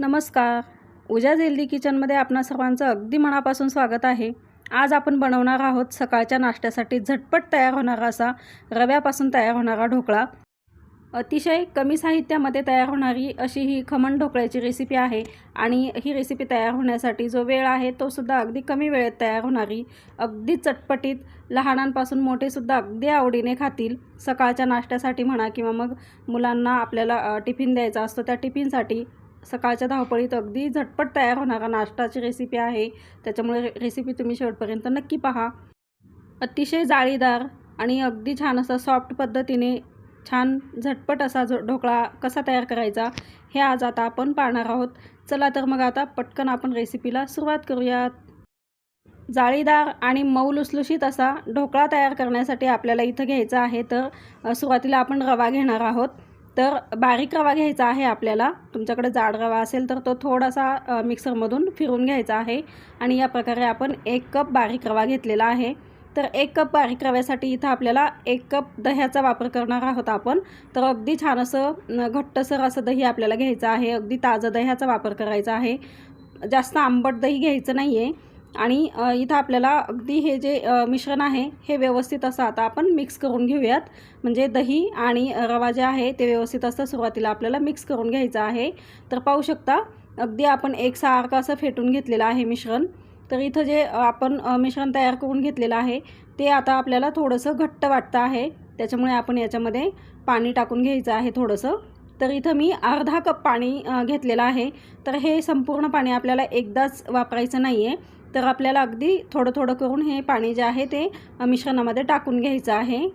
नमस्कार. उजाज हेल्दी किचनमध्ये आपणा सर्वांचं अगदी मनापासून स्वागत आहे. आज आपण बनवणार आहोत सकाळच्या नाश्त्यासाठी झटपट तयार होणारा असा रव्यापासून तयार होणारा ढोकळा. अतिशय कमी साहित्यामध्ये तयार होणारी अशी ही खमण ढोकळ्याची रेसिपी आहे आणि ही रेसिपी तयार होण्यासाठी जो वेळ आहे तो सुद्धा अगदी कमी वेळेत तयार होणारी अगदी चटपटीत लहानांपासून मोठेसुद्धा अगदी आवडीने खातील. सकाळच्या नाश्त्यासाठी म्हणा किंवा मग मुलांना आपल्याला टिफिन द्यायचा असतो त्या टिफिनसाठी सकाळच्या धावपळीत अगदी झटपट तयार होणारा नाश्ताची रेसिपी आहे. त्याच्यामुळे रेसिपी तुम्ही शेवटपर्यंत नक्की पहा. अतिशय जाळीदार आणि अगदी छान असा सॉफ्ट पद्धतीने छान झटपट असा जो ढोकळा कसा तयार करायचा हे आज आता आपण पाहणार आहोत. चला तर मग आता पटकन आपण रेसिपीला सुरुवात करूयात. जाळीदार आणि मऊ लुसलुशीत असा ढोकळा तयार करण्यासाठी आपल्याला इथं घ्यायचा आहे तर सुरुवातीला आपण रवा घेणार आहोत. तर बारीक रवा घ्यायचा आहे आपल्याला. तुमच्याकडे जाड रवा असेल तर तो थोडासा मिक्सरमधून फिरून घ्यायचा आहे. आणि या प्रकारे आपण एक कप बारीक रवा घेतलेला आहे. तर एक कप बारीक रव्यासाठी इथं आपल्याला एक कप दह्याचा वापर करणार आहोत आपण. तर अगदी छान असं घट्टसर असं दही आपल्याला घ्यायचं आहे. अगदी ताजं दह्याचा वापर करायचा आहे. जास्त आंबट दही घ्यायचं नाही आहे आणि इथं आपल्याला अगदी हे जे मिश्रण आहे हे व्यवस्थित असं आता आपण मिक्स करून घेऊयात. म्हणजे दही आणि रवा जे आहे ते व्यवस्थित असं सुरुवातीला आपल्याला मिक्स करून घ्यायचं आहे. तर पाहू शकता अगदी आपण एक सारखं असं फेटून घेतलेलं आहे मिश्रण. तर इथं जे आपण मिश्रण तयार करून घेतलेलं आहे ते आता आपल्याला थोडंसं घट्ट वाटतं आहे. त्याच्यामुळे आपण याच्यामध्ये पाणी टाकून घ्यायचं आहे थोडंसं. तर इथं मी अर्धा कप पाणी घेतलेलं आहे. तर हे संपूर्ण पाणी आपल्याला एकदाच वापरायचं नाही आहे तर आपल्याला अगदी थोडं थोडं करून हे पाणी जे आहे ते मिश्रणामध्ये टाकून घ्यायचं आहे.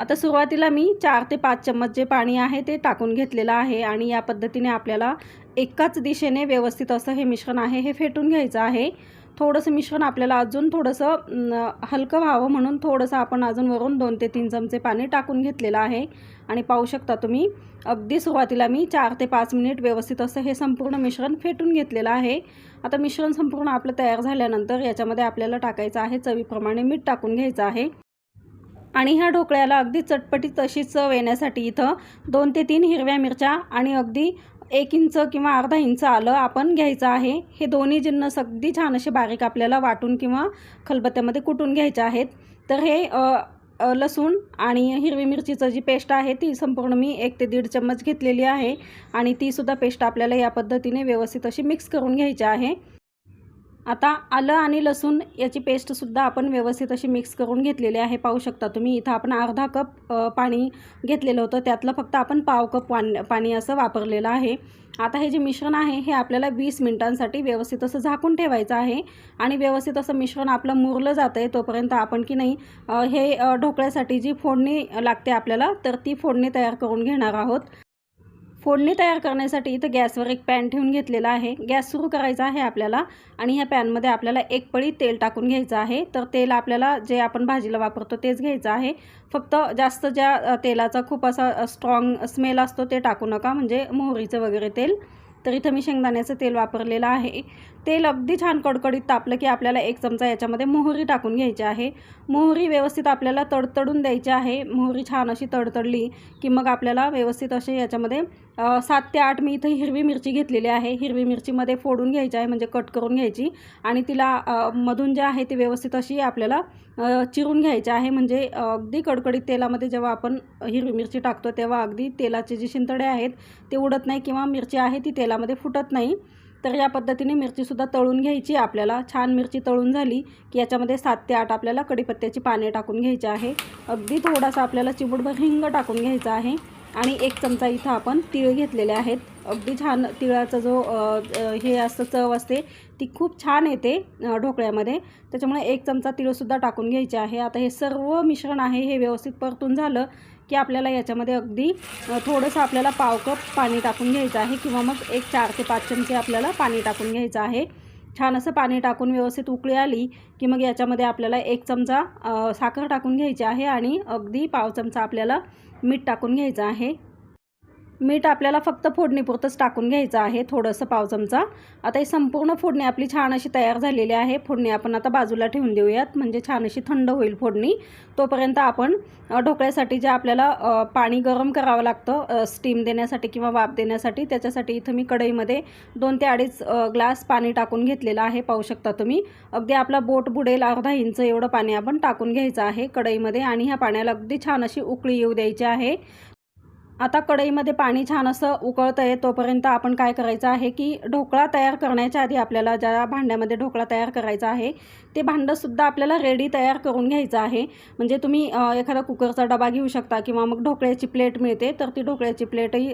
आता सुरुवातीला मी चार ते पाच चम्मच जे पाणी आहे ते टाकून घेतलेलं आहे आणि या पद्धतीने आपल्याला एकाच दिशेने व्यवस्थित असं हे मिश्रण आहे हे फेटून घ्यायचं आहे. थोडंसं मिश्रण आपल्याला अजून थोडंसं हलकं व्हावं म्हणून थोडंसं आपण अजून वरून दोन ते तीन चमचे पाणी टाकून घेतलेलं आहे. आणि पाहू शकता तुम्ही अगदी सुरुवातीला मी चार ते पाच मिनिट व्यवस्थित असं हे संपूर्ण मिश्रण फेटून घेतलेलं आहे. आता मिश्रण संपूर्ण आपलं तयार झाल्यानंतर याच्यामध्ये आपल्याला टाकायचं आहे चवीप्रमाणे मीठ टाकून घ्यायचं आहे. आणि ह्या ढोकळ्याला अगदी चटपटीत अशी चव येण्यासाठी इथं दोन ते तीन हिरव्या मिरच्या आणि अगदी एक इंच किंवा अर्धा इंच आलं आपण घ्यायचं आहे. हे दोन्ही जिन्नस अगदी छान असे बारीक आपल्याला वाटून किंवा खलबत्त्यामध्ये कुटून घ्यायचे आहेत. तर हे लसूण आणि हिरवी मिरचीचं जी पेस्ट आहे ती संपूर्ण मी एक ते दीड चम्मच घेतलेली आहे आणि तीसुद्धा पेस्ट आपल्याला या पद्धतीने व्यवस्थित अशी मिक्स करून घ्यायची आहे. आता आलं आणि लसूण याची पेस्टसुद्धा आपण व्यवस्थित अशी मिक्स करून घेतलेली आहे. पाहू शकता तुम्ही इथं आपण अर्धा कप पाणी घेतलेलं होतं. त्यातलं फक्त आपण पाव कप पान पाणी असं वापरलेलं आहे. आता हे जे मिश्रण आहे हे आपल्याला वीस मिनिटांसाठी व्यवस्थित असं झाकून ठेवायचं आहे. आणि व्यवस्थित असं मिश्रण आपलं मुरलं जातं आहे तोपर्यंत आपण की नाही हे ढोकळ्यासाठी जी फोडणी लागते आपल्याला तर ती फोडणी तयार करून घेणार आहोत. फोडणी तयार करण्यासाठी इथं गॅसवर एक पॅन ठेवून घेतलेला आहे. गॅस सुरू करायचा आहे आपल्याला आणि ह्या पॅनमध्ये आपल्याला एक पळी तेल टाकून घ्यायचं आहे. तर तेल आपल्याला जे आपण भाजीला वापरतो तेच घ्यायचं आहे. फक्त जास्त ज्या तेलाचा खूप असा स्ट्रॉंग स्मेल असतो ते टाकू नका म्हणजे मोहरीचं वगैरे तेल. तर इथं मी शेंगदाण्याचं तेल वापरलेलं आहे. तेल अगदी छान कडकडीत तापलं की आपल्याला एक चमचा याच्यामध्ये मोहरी टाकून घ्यायची आहे. मोहरी व्यवस्थित आपल्याला तडतडून द्यायची आहे. मोहरी छान अशी तडतडली की मग आपल्याला व्यवस्थित असे याच्यामध्ये सात ते आठ मी इथं हिरवी मिरची घेतलेली आहे. हिरवी मिरचीमध्ये फोडून घ्यायची आहे म्हणजे कट करून घ्यायची. आणि तिला मधून जे आहे ती व्यवस्थित अशी आपल्याला चिरून घ्यायची आहे. म्हणजे अगदी कडकडीत तेलामध्ये जेव्हा आपण हिरवी मिरची टाकतो तेव्हा अगदी तेलाचे जे शिंतडे आहेत ते उडत नाही किंवा मिरची आहे ती तेलामध्ये फुटत नाही. तर या पद्धतीने मिरचीसुद्धा तळून घ्यायची. आपल्याला छान मिरची तळून झाली की याच्यामध्ये सात ते आठ आपल्याला कढीपत्त्याची पाने टाकून घ्यायची आहे. अगदी थोडासा आपल्याला चिमूटभर हिंग टाकून घ्यायचा आहे. आणि एक चमचा इथं आपण तिळ घेतलेले आहेत. अगदी छान तिळाचा जो हे असतं चव असते ती खूप छान येते ढोकळ्यामध्ये. त्याच्यामुळे एक चमचा तिळसुद्धा टाकून घ्यायचे आहे. आता हे सर्व मिश्रण आहे हे व्यवस्थित परतून झालं. की आपल्याला याच्यामध्ये अगदी थोडंसं आपल्याला पाव कप पाणी टाकून घ्यायचं आहे किंवा मग एक चार ते पाच चमचे आपल्याला पाणी टाकून घ्यायचं आहे. छान असं पाणी टाकून व्यवस्थित उकळी आली की मग याच्यामध्ये आपल्याला एक चमचा साखर टाकून घ्यायची आहे आणि अगदी पाव चमचा आपल्याला मीठ टाकून घ्यायचं आहे. मीठ आपल्याला फक्त फोडणीपुरतंच टाकून घ्यायचं आहे थोडंसं पाव चमचा. आता ही संपूर्ण फोडणी आपली छान अशी तयार झालेली आहे. फोडणी आपण आता बाजूला ठेवून देऊयात. म्हणजे छान अशी थंड होईल फोडणी. तोपर्यंत आपण ढोकळ्यासाठी जे आपल्याला पाणी गरम करावं लागतं स्टीम देण्यासाठी किंवा वाफ देण्यासाठी त्याच्यासाठी इथं मी कढईमध्ये दोन ते अडीच ग्लास पाणी टाकून घेतलेलं आहे. पाहू शकता तुम्ही. अगदी आपला बोट बुडेल अर्धा इंच एवढं पाणी आपण टाकून घ्यायचं आहे कढईमध्ये आणि ह्या पाण्याला अगदी छान अशी उकळी येऊ द्यायची आहे. आता कढईमध्ये पाणी छान असं उकळतं आहे तोपर्यंत आपण काय करायचं आहे की ढोकळा तयार करण्याच्या आधी आपल्याला ज्या भांड्यामध्ये ढोकळा तयार करायचा आहे ते भांडंसुद्धा आपल्याला रेडी तयार करून घ्यायचं आहे. म्हणजे तुम्ही एखादा कुकरचा डबा घेऊ शकता किंवा मग ढोकळ्याची प्लेट मिळते तर ती ढोकळ्याची प्लेटही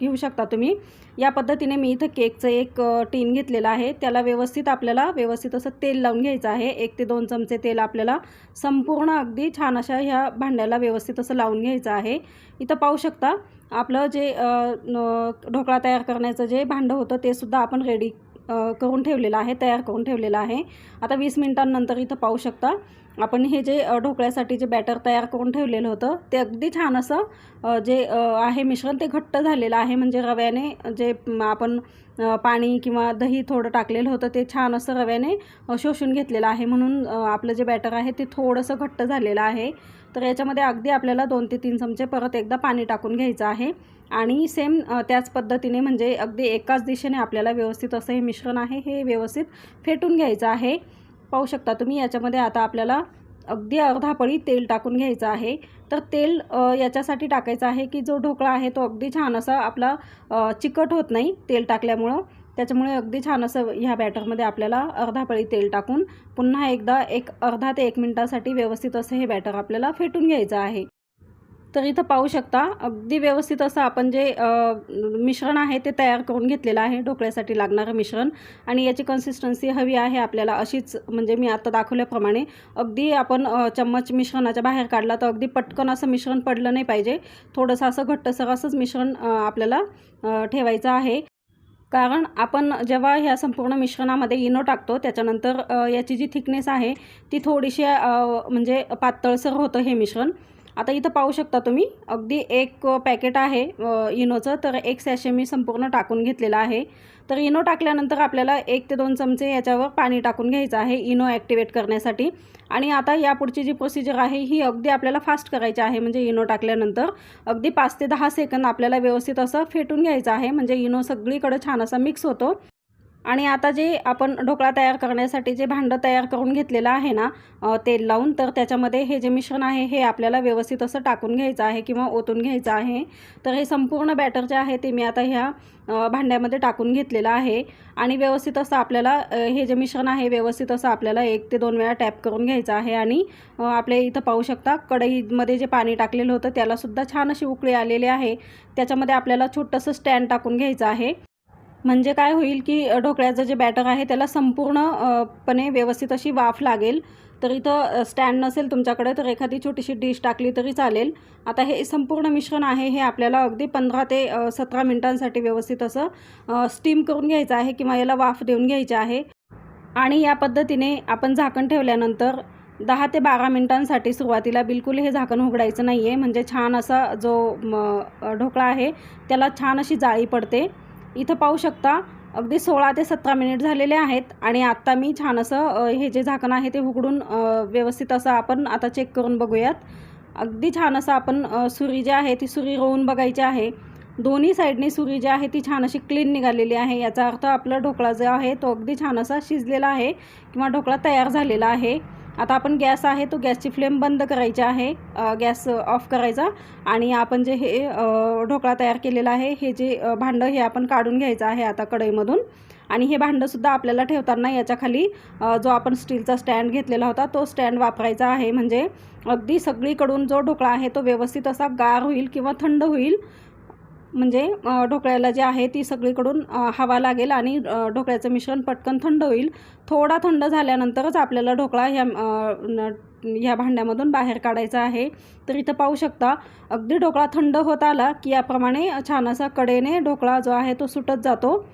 घेऊ शकता तुम्ही. या पद्धतीने मी इथं केकचं एक टीन घेतलेलं आहे. त्याला व्यवस्थित आपल्याला व्यवस्थित असं तेल लावून घ्यायचं आहे. एक ते दोन चमचे तेल आपल्याला संपूर्ण अगदी छान अशा ह्या भांड्याला व्यवस्थित असं लावून घ्यायचं आहे. इथं पाहू शकता आपलं जे ढोकळा तयार करण्याचं जे भांडं होतं ते सुद्धा आपण रेडी करून ठेवलेलं आहे तयार करून ठेवलेलं आहे. आता वीस मिनिटांनंतर इथं पाहू शकता. आपण हे जे ढोकळ्यासाठी जे बॅटर तयार करून ठेवलेलं होतं ते अगदी छान असं जे आहे मिश्रण ते घट्ट झालेलं आहे. म्हणजे रव्याने जे आपण पाणी किंवा दही थोडं टाकलेलं होतं ते छान असं रव्याने शोषून घेतलेलं आहे. म्हणून आपलं जे बॅटर आहे ते थोडंसं घट्ट झालेलं आहे. तर याच्यामध्ये अगदी आपल्याला दोन ते तीन चमचे परत एकदा पाणी टाकून घ्यायचं आहे. आणि सेम त्याच पद्धतीने म्हणजे अगदी एकाच दिशेने आपल्याला व्यवस्थित असं हे मिश्रण आहे हे व्यवस्थित फेटून घ्यायचं आहे. पाहू शकता तुम्ही याच्यामध्ये आता आपल्याला अगदी अर्धा पळी तेल टाकून घ्यायचं आहे. तर तेल याच्यासाठी टाकायचं आहे की जो ढोकळा आहे तो अगदी छान असा आपला चिकट होत नाही तेल टाकल्यामुळं. त्याच्यामुळे अगदी छान असं ह्या बॅटरमध्ये आपल्याला अर्धा पळी तेल टाकून पुन्हा एकदा एक अर्धा ते एक मिनटासाठी व्यवस्थित असं हे बॅटर आपल्याला फेटून घ्यायचं आहे. तर इथं पाहू शकता अगदी व्यवस्थित असं आपण जे मिश्रण आहे ते तयार करून घेतलेलं आहे ढोकळ्यासाठी लागणारं मिश्रण. आणि याची कन्सिस्टन्सी हवी आहे आपल्याला अशीच म्हणजे मी आता दाखवल्याप्रमाणे. अगदी आपण चम्मच मिश्रणाच्या बाहेर काढला तर अगदी पटकन असं मिश्रण पडलं नाही पाहिजे. थोडंसं असं घट्टसर असंच मिश्रण आपल्याला ठेवायचं आहे. कारण आपण जेव्हा ह्या संपूर्ण मिश्रणामध्ये इनो टाकतो त्याच्यानंतर याची जी थिकनेस आहे ती थोडीशी म्हणजे पातळसर होतं हे मिश्रण. आता इथं पाहू शकता तुम्ही अगदी एक पॅकेट आहे इनोचं. तर एक सॅशे मी संपूर्ण टाकून घेतलेलं आहे. तर इनो टाकल्यानंतर आपल्याला एक ते दोन चमचे याच्यावर पाणी टाकून घ्यायचं आहे इनो ॲक्टिवेट करण्यासाठी. आणि आता यापुढची जी प्रोसिजर आहे ही अगदी आपल्याला फास्ट करायची आहे म्हणजे इनो टाकल्यानंतर. अगदी पाच ते दहा सेकंद आपल्याला व्यवस्थित असं फेटून घ्यायचं आहे म्हणजे इनो सगळीकडं छान असा मिक्स होतो. आणि आता जे आपण ढोकळा तयार करण्यासाठी जे भांडं तयार करून घेतलेलं आहे ना तेल लावून तर त्याच्यामध्ये हे जे मिश्रण आहे हे आपल्याला व्यवस्थित असं टाकून घ्यायचं आहे किंवा ओतून घ्यायचं आहे. तर हे संपूर्ण बॅटर जे आहे ते मी आता ह्या भांड्यामध्ये टाकून घेतलेलं आहे. आणि व्यवस्थित असं आपल्याला हे जे मिश्रण आहे व्यवस्थित असं आपल्याला एक ते दोन वेळा टॅप करून घ्यायचं आहे. आणि आपल्या इथं पाहू शकता कढईमध्ये जे पाणी टाकलेलं होतं त्यालासुद्धा छान अशी उकळी आलेली आहे. त्याच्यामध्ये आपल्याला छोटंसं स्टँड टाकून घ्यायचं आहे. म्हणजे काय होईल की ढोकळ्याचं जे बॅटर आहे त्याला संपूर्णपणे व्यवस्थित अशी वाफ लागेल. तर इथं स्टँड नसेल तुमच्याकडे तर एखादी छोटीशी डिश टाकली तरी चालेल. आता हे संपूर्ण मिश्रण आहे हे आपल्याला अगदी पंधरा ते सतरा मिनटांसाठी व्यवस्थित असं स्टीम करून घ्यायचं आहे किंवा याला वाफ देऊन घ्यायची आहे. आणि या पद्धतीने आपण झाकण ठेवल्यानंतर दहा ते बारा मिनटांसाठी सुरुवातीला बिलकुल हे झाकण उघडायचं नाही आहे म्हणजे छान असा जो ढोकळा आहे त्याला छान अशी जाळी पडते. इथं पाहू शकता अगदी सोळा ते सतरा मिनिट झालेले आहेत आणि आत्ता मी छान असं हे जे झाकण आहे ते उघडून व्यवस्थित असं आपण आता चेक करून बघूयात. अगदी छान असं आपण सुरी जी आहे ती सुरी रोवून बघायची आहे. दोन्ही साईडने सुरी जी आहे ती छान अशी क्लीन निघालेली आहे. याचा अर्थ आपला ढोकळा जो आहे तो अगदी छान असा शिजलेला आहे किंवा ढोकळा तयार झालेला आहे. आता आपण गॅस आहे तो गॅसची फ्लेम बंद करायची आहे गॅस ऑफ करायचा. आणि आपण जे हे ढोकळा तयार केलेला आहे हे जे भांडं हे आपण काढून घ्यायचं आहे आता कढईमधून. आणि हे भांडंसुद्धा आपल्याला ठेवताना याच्या खाली जो आपण स्टीलचा स्टँड घेतलेला होता तो स्टँड वापरायचा आहे. म्हणजे अगदी सगळीकडून जो ढोकळा आहे तो व्यवस्थित असा गार होईल किंवा थंड होईल. म्हणजे ढोकळ्याला जे आहे ती सगळीकडून हवा लागेल आणि ढोकळ्याचं मिश्रण पटकन थंड होईल. थोडा थंड झाल्यानंतरच आपल्याला ढोकळा ह्या ह्या भांड्यामधून बाहेर काढायचा आहे. तर इथं पाहू शकता अगदी ढोकळा थंड होत आला की याप्रमाणे छान असा कडेने ढोकळा जो आहे तो सुटत जातो.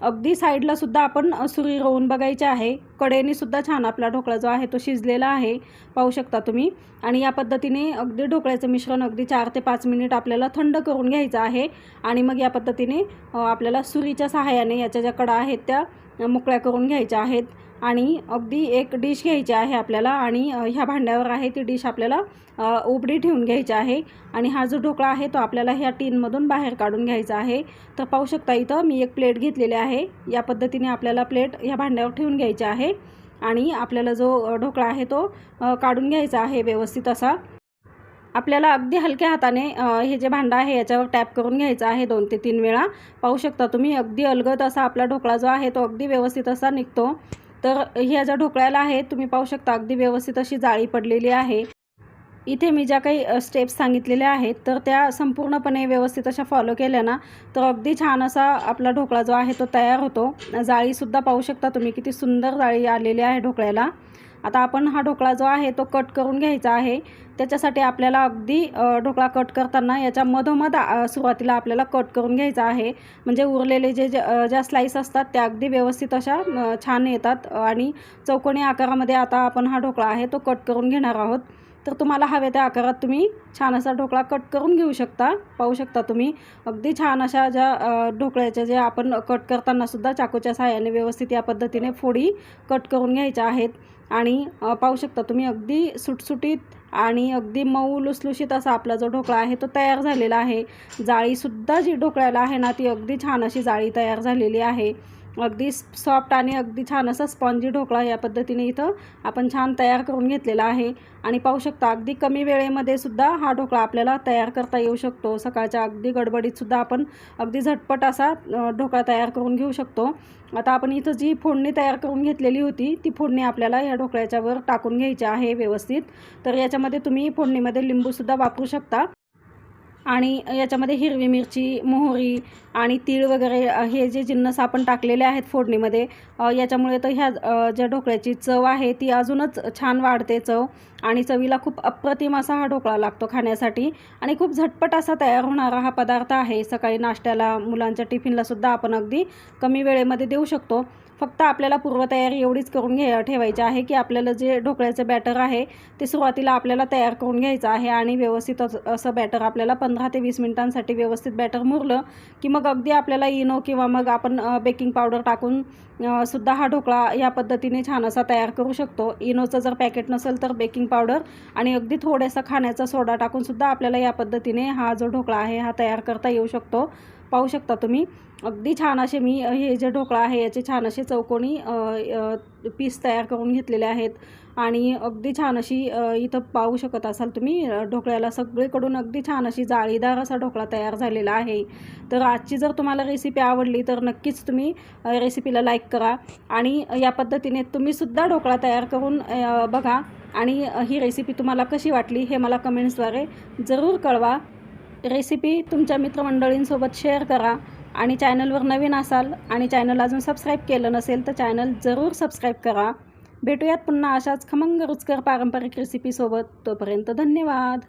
अगदी साईडलासुद्धा आपण सुरी रोवून बघायची आहे. कडेने सुद्धा छान आपला ढोकळा जो आहे तो शिजलेला आहे. पाहू शकता तुम्ही. आणि या पद्धतीने अगदी ढोकळ्याचं मिश्रण अगदी चार ते पाच मिनिट आपल्याला थंड करून घ्यायचं आहे. आणि मग या पद्धतीने आपल्याला सुरीच्या सहाय्याने याच्या ज्या कडा आहेत त्या मोकळ्या करून घ्यायच्या आहेत. आणि अगदी एक डिश घ्यायची आहे आपल्याला आणि ह्या भांड्यावर आहे ती डिश आपल्याला उबडी ठेवून घ्यायची आहे. आणि हा जो ढोकळा आहे तो आपल्याला ह्या टीनमधून बाहेर काढून घ्यायचा आहे. तर पाहू शकता इथं मी एक प्लेट घेतलेली आहे. या पद्धतीने आपल्याला प्लेट ह्या भांड्यावर ठेवून घ्यायची आहे. आणि आपल्याला जो ढोकळा आहे तो काढून घ्यायचा आहे व्यवस्थित असा. आपल्याला अगदी हलक्या हाताने हे जे भांडं आहे याच्यावर टॅप करून घ्यायचं आहे दोन ते तीन वेळा. पाहू शकता तुम्ही अगदी अलगद असा आपला ढोकळा जो आहे तो अगदी व्यवस्थित असा निघतो. तर ह्या ज्या ढोकळ्याला आहे तुम्ही पाहू शकता अगदी व्यवस्थित अशी जाळी पडलेली आहे. इथे मी ज्या काही स्टेप्स सांगितलेल्या आहेत तर त्या संपूर्णपणे व्यवस्थित अशा फॉलो केल्या ना तर अगदी छान असा आपला ढोकळा जो आहे तो तयार होतो. जाळीसुद्धा पाहू शकता तुम्ही किती सुंदर जाळी आलेली आहे ढोकळ्याला. आता आपण हा ढोकळा जो आहे तो कट करून घ्यायचा आहे. त्याच्यासाठी आपल्याला अगदी ढोकळा कट करताना याच्या मधोमध सुरुवातीला आपल्याला कट करून घ्यायचा आहे. म्हणजे उरलेले जे ज्या स्लाईस असतात त्या अगदी व्यवस्थित अशा छान येतात. आणि चौकोनी आकारामध्ये आता आपण हा ढोकळा आहे तो कट करून घेणार आहोत. तर तुम्हाला हव्या त्या आकारात तुम्ही छान असा ढोकळा कट करून घेऊ शकता. पाहू शकता तुम्ही. अगदी छान अशा ज्या ढोकळ्याच्या जे आपण कट करतानासुद्धा चाकूच्या सहाय्याने व्यवस्थित या पद्धतीने फोडी कट करून घ्यायच्या आहेत. आणि पाहू शकता तुम्ही अगदी सुटसुटीत आणि अगदी मऊ लुसलुशीत असा आपला जो ढोकळा आहे तो तयार झालेला आहे. जाळीसुद्धा जी ढोकळ्याला आहे ना ती अगदी छान अशी जाळी तयार झालेली आहे. अगदी सॉफ्ट आणि अगदी छान असा स्पॉन्जी ढोकळा या पद्धतीने इथं आपण छान तयार करून घेतलेला आहे. आणि पाहू शकता अगदी कमी वेळेमध्ये सुद्धा हा ढोकळा आपल्याला तयार करता येऊ शकतो. सकाळच्या अगदी गडबडीतसुद्धा आपण अगदी झटपट असा ढोकळा तयार करून घेऊ शकतो. आता आपण इथं जी फोडणी तयार करून घेतलेली होती ती फोडणी आपल्याला या ढोकळ्याच्यावर टाकून घ्यायची आहे व्यवस्थित. तर याच्यामध्ये तुम्ही फोडणीमध्ये लिंबूसुद्धा वापरू शकता. आणि याच्यामध्ये हिरवी मिरची मोहरी आणि तीळ वगैरे हे जे जिन्नस आपण टाकलेले आहेत फोडणीमध्ये याच्यामुळे तर ह्या ज्या ढोकळ्याची चव आहे ती अजूनच छान वाढते चव आणि चवीला खूप अप्रतिम असा हा ढोकळा लागतो खाण्यासाठी. आणि खूप झटपट असा तयार होणारा हा पदार्थ आहे. सकाळी नाश्त्याला मुलांच्या टिफिनलासुद्धा आपण अगदी कमी वेळेमध्ये देऊ शकतो. फक्त आपल्याला पूर्वतयारी एवढीच करून घे ठेवायची आहे की आपल्याला जे ढोकळ्याचं बॅटर आहे ते सुरुवातीला आपल्याला तयार करून घ्यायचं आहे आणि व्यवस्थित असं बॅटर आपल्याला पंधरा ते वीस मिनिटांसाठी व्यवस्थित बॅटर मुरलं की मग अगदी आपल्याला इनो किंवा मग आपण बेकिंग पावडर टाकून सुद्धा हा ढोकळा या पद्धतीने छान असा तयार करू शकतो. इनोचं जर पॅकेट नसेल तर बेकिंग पावडर आणि अगदी थोडासा खाण्याचा सोडा टाकून सुद्धा आपल्याला या पद्धतीने हा जो ढोकळा आहे हा तयार करता येऊ शकतो. पाहू शकता तुम्ही. अगदी छान असे मी हे जे ढोकळा आहे याचे छान असे चौकोनी पीस तयार करून घेतलेले आहेत. आणि अगदी छान अशी इथं पाहू शकत असाल तुम्ही ढोकळ्याला सगळीकडून अगदी छान अशी जाळीदार असा ढोकळा तयार झालेला आहे. तर आजची जर तुम्हाला रेसिपी आवडली तर नक्कीच तुम्ही रेसिपीला लाईक करा. आणि या पद्धतीने तुम्हीसुद्धा ढोकळा तयार करून बघा. आणि ही रेसिपी तुम्हाला कशी वाटली हे मला कमेंट्सद्वारे जरूर कळवा. रेसिपी तुमच्या मित्रमंडळींसोबत शेअर करा आणि चॅनलवर नवीन असाल आणि चॅनल अजून सबस्क्राईब केलं नसेल तर चॅनल जरूर सबस्क्राईब करा. भेटूयात पुन्हा अशाच खमंग रुचकर पारंपरिक रेसिपीसोबत तोपर्यंत धन्यवाद.